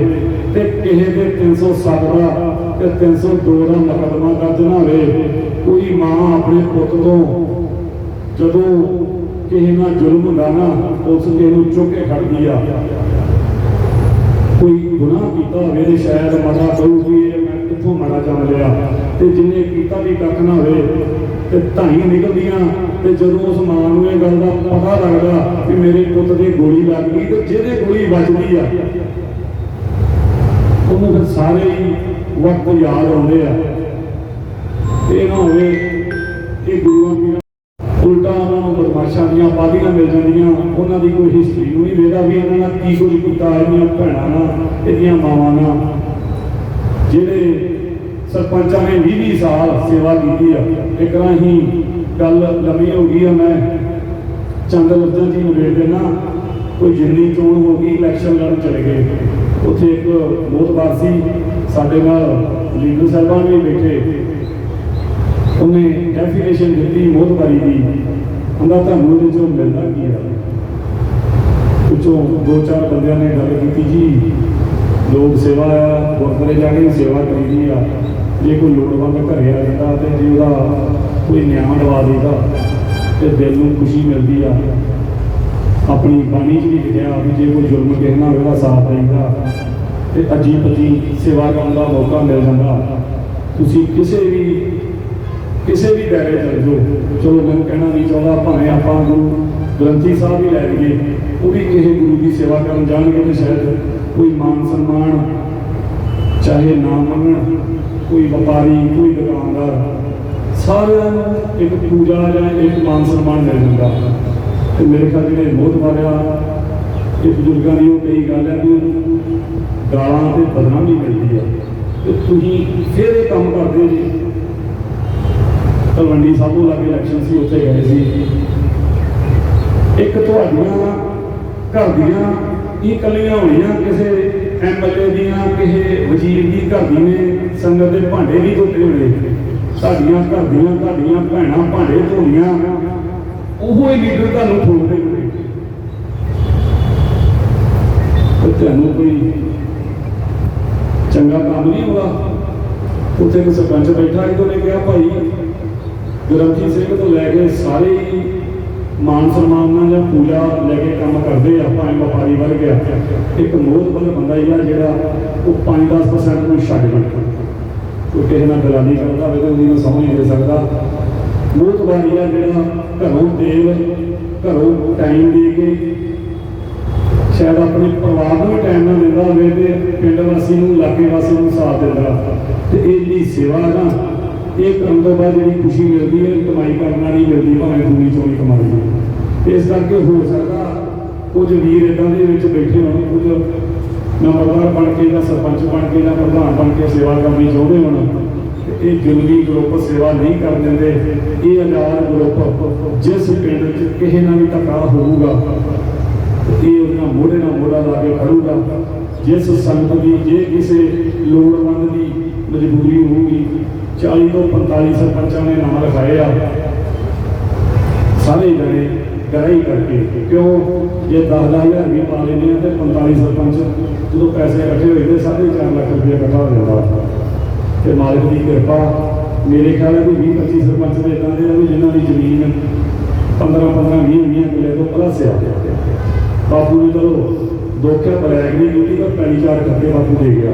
ਤੇ ਕਿਸੇ ਦੇ 307 ਦਾ ਤੇ 302 ਦਾ ਮੁਕੱਦਮਾ ਦਰਜ ਨਾ ਹੋਵੇ। ਕੋਈ ਮਾਂ ਆਪਣੇ ਪੁੱਤ ਤੋਂ ਜਦੋਂ ਕਿਸੇ ਨਾਲ ਜ਼ੁਲਮ ਹੁੰਦਾ ਨਾ, ਉਸ ਕਿਸੇ ਨੂੰ ਚੁੱਕ ਕੇ ਖੜਦੀ ਆ। ਕੋਈ ਗੁਨਾਹ ਕੀਤਾ ਹੋਵੇ ਤੇ ਸ਼ਾਇਦ ਮਾੜਾ ਕਹੂਗੀ, ਇਹ ਮੈਂ ਕਿੱਥੋਂ ਮਾੜਾ ਜੰਮ ਲਿਆ? ਤੇ ਜਿੰਨੇ ਕੀਤਾ ਵੀ ਕੱਖ ਨਾ ਹੋਵੇ ਤੇ ਧਾਈ ਨਿਕਲਦੀਆਂ ਤੇ ਜਦੋਂ ਉਸ ਮਾਂ ਨੂੰ ਇਹ ਗੱਲ ਦਾ ਪਤਾ ਲੱਗਦਾ ਕਿ ਮੇਰੇ ਪੁੱਤ ਦੀ ਗੋਲੀ ਲੱਗ ਗਈ ਤੇ ਜਿਹਦੇ ਗੋਲੀ ਵੱਜਦੀ ਆ, ਉਹਨੂੰ ਫਿਰ ਸਾਰੇ ਹੀ ਵਕਤ ਯਾਦ ਆਉਂਦੇ ਆ। ਇਹ ਨਾ ਹੋਵੇ ਇਹ ਗੁਰੂਆਂ ਦੀ ਉਲਟਾ ਉਹਨਾਂ ਨੂੰ ਬਦਮਾਸ਼ਾਂ ਦੀਆਂ ਬਾਦੀਆਂ ਮਿਲ ਜਾਂਦੀਆਂ, ਉਹਨਾਂ ਦੀ ਕੋਈ ਹਿਸਟਰੀ ਨੂੰ ਨਹੀਂ ਵੇਦਾ ਵੀ ਇਹਨਾਂ ਨਾਲ ਕੀ ਕੁਝ ਕੀਤਾ, ਇਹਦੀਆਂ ਭੈਣਾਂ ਨਾਲ, ਇਹਦੀਆਂ ਮਾਵਾਂ ਨਾਲ ਜਿਹੜੇ ਸਰਪੰਚਾਂ ਨੇ 20 ਸਾਲ ਸੇਵਾ ਕੀਤੀ ਆ। ਇੱਕ ਰਾਹੀਂ ਗੱਲ ਲੰਮੀ ਹੋ ਗਈ ਆ ਮੈਂ। ਚੰਦ ਲਫ਼ਜ਼ਾਂ ਜੀ ਨੂੰ ਵੇਖ ਦੇਣਾ ਕੋਈ ਜਿੰਨੀ ਚੋਣ ਹੋ ਗਈ ਇਲੈਕਸ਼ਨ ਲੜਨ ਚਲੇ ਗਏ। ਉੱਥੇ ਇੱਕ ਮੋਤਬਾਰ ਸੀ ਸਾਡੇ ਨਾਲ ਲੀਡਰ ਸਾਹਿਬਾਨ ਵੀ ਬੈਠੇ। ਉਹਨੇ ਡੈਫੀਨੇਸ਼ਨ ਦਿੱਤੀ ਮੋਤਬਾਰੀ ਦੀ ਕਹਿੰਦਾ ਤੁਹਾਨੂੰ ਇਹਦੇ ਚੋਂ ਮਿਲਦਾ ਕੀ ਆ? ਵਿੱਚੋਂ ਦੋ ਚਾਰ ਬੰਦਿਆਂ ਨੇ ਗੱਲ ਕੀਤੀ ਜੀ, ਲੋਕ ਸੇਵਾ ਆ, ਗੁਰਦੁਆਰੇ ਜਾ ਕੇ ਵੀ ਸੇਵਾ ਕਰੀਦੀ ਆ। ਜੇ ਕੋਈ ਲੋੜਵੰਦ ਘਰੇ ਆ ਜਾਂਦਾ ਤੇ ਜੇ ਉਹਦਾ ਕੋਈ ਨਿਆਂ ਦਵਾ ਦੇਦਾ ਤੇ ਦਿਲ ਨੂੰ ਖੁਸ਼ੀ ਮਿਲਦੀ ਆ। ਆਪਣੀ ਬਾਣੀ 'ਚ ਵੀ ਲਿਖਿਆ ਵੀ ਜੇ ਕੋਈ ਜ਼ੁਲਮ ਕਿਸੇ ਨਾਲ ਉਹਦਾ ਸਾਥ ਦੇਈਦਾ। ਤੇ ਅਜੀਬ ਸੇਵਾ ਕਰਨ ਦਾ ਮੌਕਾ ਮਿਲ ਜਾਂਦਾ। ਤੁਸੀਂ ਕਿਸੇ ਵੀ ਕਿਸੇ ਵੀ ਦਾਇਰੇ ਚਲ ਜਾਓ। ਚਲੋ, ਮੈਂ ਕਹਿਣਾ ਨਹੀਂ ਚਾਹੁੰਦਾ, ਭਾਵੇਂ ਆਪਾਂ ਗੁਰੂ ਗ੍ਰੰਥੀ ਸਾਹਿਬ ਵੀ ਲੈ ਲਈਏ, ਉਹ ਵੀ ਕਿਸੇ ਗੁਰੂ ਦੀ ਸੇਵਾ ਕਰਨ ਜਾਣਗੇ ਤੇ ਸ਼ਾਇਦ ਕੋਈ ਮਾਨ ਸਨਮਾਨ ਚਾਹੇ ਨਾ ਮੰਨਣ ਕੋਈ ਵਪਾਰੀ, ਕੋਈ ਦੁਕਾਨਦਾਰ, ਸਾਰਿਆਂ ਨੂੰ ਇੱਕ ਪੂਜਾ ਜਾਂ ਇੱਕ ਮਾਨ ਸਨਮਾਨ ਮਿਲ ਜਾਂਦਾ। ਤੇ ਮੇਰੇ ਖਿਆਲ ਜਿਹੜੇ ਬਹੁਤ ਵਾਰਿਆ ਇਹ ਬਜ਼ੁਰਗਾਂ ਦੀ ਉਹ ਕਈ ਗੱਲ ਹੈ ਕਿ ਗਾਲਾਂ ਤੇ ਬਦਨਾਮੀ ਮਿਲਦੀ ਹੈ। ਤੇ ਤੁਸੀਂ ਫਿਰ ਇਹ ਕੰਮ ਕਰਦੇ ਜੀ। ਤਲਵੰਡੀ ਸਾਬੂ ਲਾਗੇ ਇਲੈਕਸ਼ਨ ਸੀ, ਉੱਥੇ ਗਏ ਸੀ। ਇੱਕ ਤੁਹਾਡੀਆਂ ਘਰ ਦੀਆਂ, ਇਹ ਕੱਲੀਆਂ ਹੋਣੀਆਂ ਕਿਸੇ ਐਮਐਲਏ ਦੀਆਂ ਕਿਸੇ ਵਜ਼ੀਰ ਦੀ ਘਰ ਦੀ ਨੇ ਸੰਗਤ ਦੇ ਭਾਂਡੇ ਵੀ ਧੋਤੇ ਹੋਣੇ। ਤੁਹਾਡੀਆਂ ਘਰ ਦੀਆਂ ਤੁਹਾਡੀਆਂ ਭੈਣਾਂ ਭਾਂਡੇ ਧੋਣੀਆਂ। ਉਹੋ ਹੀ ਲੀਡਰ ਤੁਹਾਨੂੰ ਠੋਕਦੇ ਤੁਹਾਨੂੰ ਕੋਈ ਚੰਗਾ ਕੰਮ ਨਹੀਂ ਹੋਗਾ ਉੱਥੇ ਇੱਕ ਸਰਪੰਚ ਬੈਠਾ ਸੀ ਉਹਨੇ ਕਿਹਾ, ਭਾਈ, ਗ੍ਰੰਥੀ ਸਿੰਘ ਤੋਂ ਲੈ ਕੇ ਸਾਰੇ ਮਾਨ ਸਨਮਾਨ ਨਾਲ ਜਾਂ ਪੂਜਾ ਲੈ ਕੇ ਕੰਮ ਕਰਦੇ ਆ, ਭਾਵੇਂ ਵਪਾਰੀ ਵਰਗ ਆ ਇੱਕ ਮੋਹਤਬਰ ਬੰਦਾ ਹੀ ਜਿਹੜਾ ਉਹ 5-10% ਨੂੰ ਛੱਡ ਬੈਠਾ ਕੋਈ ਕਿਸੇ ਨਾਲ ਦਲਾਲੀ ਕਰਦਾ ਹੋਵੇ ਤਾਂ ਉਹਦੀ ਨੂੰ ਸਮਝ ਨਹੀਂ ਦੇ ਸਕਦਾ। ਮੋਹਤਬਾਰੀ ਆ ਜਿਹੜਾ ਘਰੋਂ ਦੇਵ ਘਰੋਂ ਟਾਈਮ ਦੇ ਕੇ ਸ਼ਾਇਦ ਆਪਣੇ ਪਰਿਵਾਰ ਨੂੰ ਟਾਈਮ ਨਾ ਦਿੰਦਾ ਹੋਵੇ ਤੇ ਪਿੰਡ ਵਾਸੀ ਨੂੰ, ਇਲਾਕੇ ਵਾਸੀ ਨੂੰ ਸਾਥ ਦਿੰਦਾ। ਤੇ ਜਿਹੜੀ ਸੇਵਾ ਨਾ ਇਹ ਕਰਨ ਤੋਂ ਬਾਅਦ ਜਿਹੜੀ ਖੁਸ਼ੀ ਮਿਲਦੀ ਹੈ ਕਮਾਈ ਕਰਨ ਨਾਲ ਹੀ ਮਿਲਦੀ ਭਾਵੇਂ ਦੂਣੀ ਚੋਰੀ ਕਮਾਈ ਇਸ ਕਰਕੇ ਹੋ ਸਕਦਾ ਕੁਝ ਵੀਰ ਇਦਾਂ ਦੇ ਵਿੱਚ ਬੈਠੇ ਹੋਣ, ਕੁਝ ਨੰਬਰਦਾਰ ਬਣ ਕੇ ਜਾਂ ਸਰਪੰਚ ਬਣ ਕੇ ਜਾਂ ਪ੍ਰਧਾਨ ਬਣ ਕੇ ਸੇਵਾ ਕਰਨੀ ਚਾਹੁੰਦੇ ਹੋਣ ਇਹ ਜ਼ੁਲਮੀ ਗਰੁੱਪ ਸੇਵਾ ਨਹੀਂ ਕਰ ਦਿੰਦੇ। ਇਹ ਆਜ਼ਾਦ ਗਰੁੱਪ ਜਿਸ ਪਿੰਡ 'ਚ ਕਿਸੇ ਨਾਲ ਵੀ ਧੱਕਾ ਹੋਊਗਾ ਤੇ ਇਹ ਉਹਨਾਂ ਮੋਢੇ ਨਾਲ ਮੋਢਾ ਲਾ ਕੇ ਖੜੂਗਾ। ਜਿਸ ਸੰਗਤ ਦੀ, ਜੇ ਕਿਸੇ ਲੋੜਵੰਦ ਦੀ ਮਜਬੂਰੀ ਹੋਊਗੀ 40 ਤੋਂ 45 ਸਰਪੰਚਾਂ ਨੇ ਨਾਮ ਲਿਖਾਏ ਆ। ਸਾਰੇ ਜਣੇ ਗਰਾਈ ਕਰਕੇ ਕਿਉਂ ਜੇ 10000 ਵੀ ਪਾ ਲੈਂਦੇ ਆ ਤੇ 45 ਸਰਪੰਚ ਜਦੋਂ ਪੈਸੇ ਇਕੱਠੇ ਹੋਏ ਤੇ 4.5 ਲੱਖ ਰੁਪਏ ਇਕੱਠਾ ਹੋ ਜਾਂਦਾ। ਤੇ ਮਾਲਕ ਦੀ ਕਿਰਪਾ, ਮੇਰੇ ਖਿਆਲ ਹੈ ਵੀ 20 25 ਸਰਪੰਚ ਦੇ ਇਦਾਂ ਦੇ ਆ ਵੀ ਜਿਨ੍ਹਾਂ ਦੀ ਜ਼ਮੀਨ 15 15 20 20 ਕਿੱਲੇ ਤੋਂ ਪਲੱਸ ਆ। ਬਾਪੂ ਨੇ ਚਲੋ ਦੋਖਿਆ ਬਲੈਕ ਨਹੀਂ ਕੀਤੀ ਪਰ ਪੈਣੀ ਚਾਰ ਕੱਪੇ ਬਾਪੂ ਦੇ ਗਿਆ।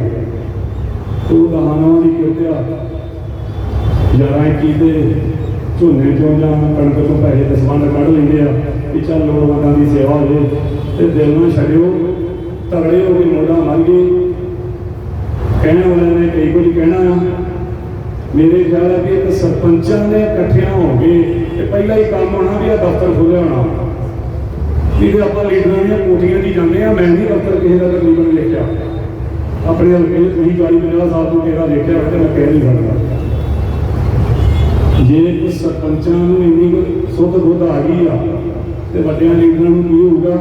ਤੇ ਉਹ ਦਹਾਨਾਂ ਦੀ ਕਿਰਤਿਆ ਯਾਰਾਂ ਕੀ ਦੇ ਝੋਨੇ ਚੋਂ ਜਾਂ ਕਣਕ ਤੋਂ ਪੈਸੇ ਦੇ ਸੰਬੰਧ ਕੱਢ ਲੈਂਦੇ ਆ ਕਿ ਚੱਲ ਲੋੜਵੰਦਾਂ ਦੀ ਸੇਵਾ ਹੋ ਜੇ ਤੇ ਦਿਲ ਨੂੰ ਛੱਡਿਓ, ਤਗੜੇ ਹੋ ਕੇ ਮੋਢਾ ਮੰਗੇ ਕਹਿਣ ਵਾਲਿਆਂ ਨੇ ਕਈ ਕੁਝ ਕਹਿਣਾ ਆ। ਮੇਰੇ ਖਿਆਲ ਹੈ ਕਿ ਇੱਕ ਸਰਪੰਚਾਂ ਨੇ ਇਕੱਠਿਆਂ ਹੋ ਕੇ ਤੇ ਪਹਿਲਾ ਹੀ ਕੰਮ ਹੋਣਾ ਵੀ ਆ, ਦਫ਼ਤਰ ਖੋਲ੍ਹਿਆ ਹੋਣਾ। ਵੀ ਆਪਾਂ ਲੀਡਰਾਂ ਦੀਆਂ ਕੋਠੀਆਂ 'ਚ ਜਾਂਦੇ ਆ, ਮੈਂ ਨਹੀਂ ਦਫ਼ਤਰ ਕਿਸੇ ਦਾ ਤਕਰੀਬਨ ਲਿਖਿਆ ਆਪਣੇ ਹਲਕੇ 'ਚ ਤੁਸੀਂ 40 50 ਸਾਲ ਤੋਂ ਕਿਹੜਾ ਦੇਖਿਆ ਹੋਵੇ ਤੇ ਮੈਂ ਕਹਿ ਨਹੀਂ ਸਕਦਾ। ਜੇ ਸਰਪੰਚਾਂ ਨੂੰ ਇੰਨੀ ਸੁੱਧ ਬੁੱਧ ਆ ਗਈ ਆ ਤੇ ਵੱਡਿਆਂ ਲੀਡਰਾਂ ਨੂੰ ਕੀ ਹੋਊਗਾ?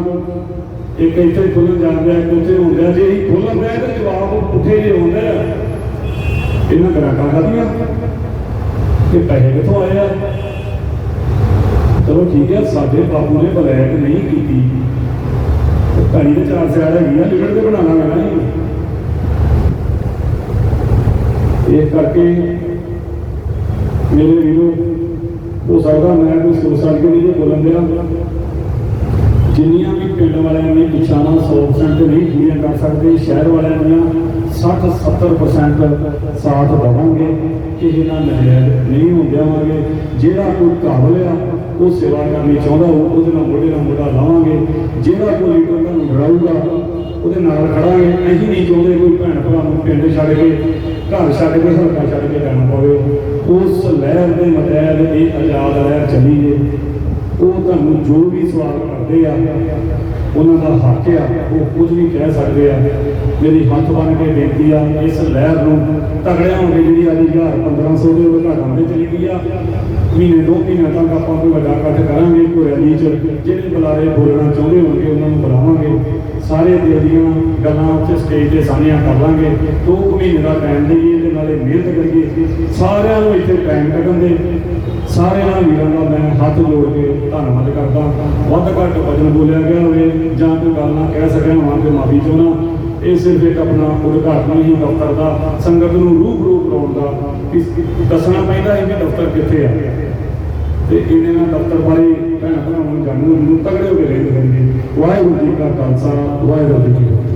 ਇੱਕ ਇੱਥੇ ਖੁੱਲਣ ਜਾਂਦਾ ਇੱਕ ਉੱਥੇ ਹੁੰਦਾ ਜੇ ਇਹ ਖੁੱਲਣ ਦਾ ਤੇ ਜਵਾਬ ਪੁੱਠੇ ਜੇ ਹੁੰਦਾ ਇਹਨਾਂ ਗਰਾਕਾਂ ਖਾਦੀਆਂ ਕਿ ਪੈਸੇ ਕਿੱਥੋਂ ਆਏ ਆ? ਚਲੋ ਠੀਕ ਹੈ ਸਾਡੇ ਬਾਪੂ ਨੇ ਬਲੈਕ ਨਹੀਂ ਕੀਤੀ। ਕਹਾਣੀ ਦੇ ਚਾਰ ਸਿਆੜ ਹੈਗੀ ਆ ਲਿਮਟ ਤੇ ਬਣਾਉਣਾ ਮੈਂ ਨਹੀਂ ਇਹ ਕਰਕੇ ਮੇਰੇ ਵੀਰੋ ਹੋ ਸਕਦਾ ਮੈਂ ਕੋਈ ਸੋਚ ਸਕ ਨਹੀਂ ਜੇ ਬੋਲਣ ਦਿਆਂ ਜਿੰਨੀਆਂ ਵੀ ਪਿੰਡ ਵਾਲਿਆਂ ਨੇ ਪਿਛਾਣਾ 100% ਨਹੀਂ ਪੂਰੀਆਂ ਕਰ ਸਕਦੇ, ਸ਼ਹਿਰ ਵਾਲਿਆਂ ਦੀਆਂ 60 70% ਸਾਥ ਦੇਵਾਂਗੇ ਕਿ ਜਿਹਨਾਂ ਨਜਾਇਜ਼ ਨਹੀਂ ਹੋਣ ਜਿਹੜਾ ਕੋਈ ਕਾਬਲ ਆ, ਉਹ ਸੇਵਾ ਕਰਨੀ ਚਾਹੁੰਦਾ ਹੋ ਉਹਦੇ ਨਾਲ ਮੋਢੇ ਨਾਲ ਮੋਢਾ ਲਾਵਾਂਗੇ। ਜਿਹੜਾ ਕੋਈ ਲੀਡਰ ਤੁਹਾਨੂੰ ਡਰਾਊਗਾ ਉਹਦੇ ਨਾਲ ਖੜਾਂਗੇ। ਅਸੀਂ ਨਹੀਂ ਚਾਹੁੰਦੇ ਕੋਈ ਭੈਣ ਭਰਾ ਨੂੰ ਪਿੰਡ ਛੱਡ ਕੇ ਘਰ ਛੱਡ ਕੇ ਹਲਕਾ ਛੱਡ ਕੇ ਜਾਣਾ ਪਵੇ, ਉਸ ਲਹਿਰ ਦੇ ਮਤਹਿਤ ਇਹ ਆਜ਼ਾਦ ਲਹਿਰ ਚੱਲੀ ਜੇ। ਉਹ ਤੁਹਾਨੂੰ ਜੋ ਵੀ ਸਵਾਲ ਕਰਦੇ ਆ, ਉਹਨਾਂ ਦਾ ਹੱਕ ਆ, ਉਹ ਕੁਝ ਵੀ ਕਹਿ ਸਕਦੇ ਆ। ਮੇਰੀ ਹੱਥ ਬਣ ਕੇ ਬੇਨਤੀ ਆ, ਇਸ ਲਹਿਰ ਨੂੰ ਤਗੜਿਆ ਹੋਵੇ ਜਿਹੜੀ ਅੱਜ 1500 ਦੇ ਉਦਘਾਟਨ ਤੇ ਚਲੀ ਗਈ ਆ। ਮਹੀਨੇ ਦੋ ਮਹੀਨੇ ਤੱਕ ਆਪਾਂ ਕੋਈ ਵੱਡਾ ਇਕੱਠ ਕਰਾਂਗੇ, ਕੋਈ ਰੈਲੀ ਚ, ਜਿਹੜੇ ਬੁਲਾਰੇ ਬੋਲਣਾ ਚਾਹੁੰਦੇ ਹੋਣਗੇ, ਉਹਨਾਂ ਨੂੰ ਬੁਲਾਵਾਂਗੇ। ਸਾਰੇ ਦਿਲ ਦੀਆਂ ਗੱਲਾਂ ਉੱਥੇ ਸਟੇਜ ਤੇ ਸਾਂਝੀਆਂ ਕਰ ਲਾਂਗੇ। ਦੋ ਕੁ ਮਹੀਨੇ ਦਾ ਟਾਈਮ ਦੇਈਏ ਤੇ ਨਾਲੇ ਮਿਹਨਤ ਕਰੀਏ। ਸਾਰਿਆਂ ਨੂੰ ਇੱਥੇ ਟਾਈਮ ਕੱਢਣ ਦੇ। ਸਾਰਿਆਂ ਵੀਰਾਂ ਦਾ ਮੈਂ ਹੱਥ ਜੋੜ ਕੇ ਧੰਨਵਾਦ ਕਰਦਾ। ਵੱਧ ਘੱਟ ਵਜਨ ਬੋਲਿਆ ਗਿਆ ਹੋਵੇ ਜਾਂ ਕੋਈ ਗੱਲ ਨਾ ਕਹਿ ਸਕਿਆ ਹੋਵਾਂ ਤੇ ਮਾਫੀ ਚਾਹੁੰਦਾ। ਇਹ ਸਿਰਫ ਇੱਕ ਆਪਣਾ ਉਦਘਾਟਨ ਹੀ ਦਫ਼ਤਰ ਦਾ, ਸੰਗਤ ਨੂੰ ਰੂਬਰੂ ਕਰਾਉਣ ਦਾ ਦੱਸਣਾ ਪੈਂਦਾ ਹੈ ਕਿ ਦਫ਼ਤਰ ਕਿੱਥੇ ਆ। ਤੇ ਇਹਨੇ ਨਾਲ ਦਫ਼ਤਰ ਬਾਰੇ ਭੈਣ ਭਰਾਵਾਂ ਨੂੰ ਜਾਣੂ ਨੂੰ ਤਗੜੇ ਹੋ ਕੇ ਰਹਿੰਦੇ ਰਹਿੰਦੇ ਵਾਹਿਗੁਰੂ ਜੀ ਕਾ ਖਾਲਸਾ, ਵਾਹਿਗੁਰੂ ਜੀ ਕੀ ਫਤਿਹ।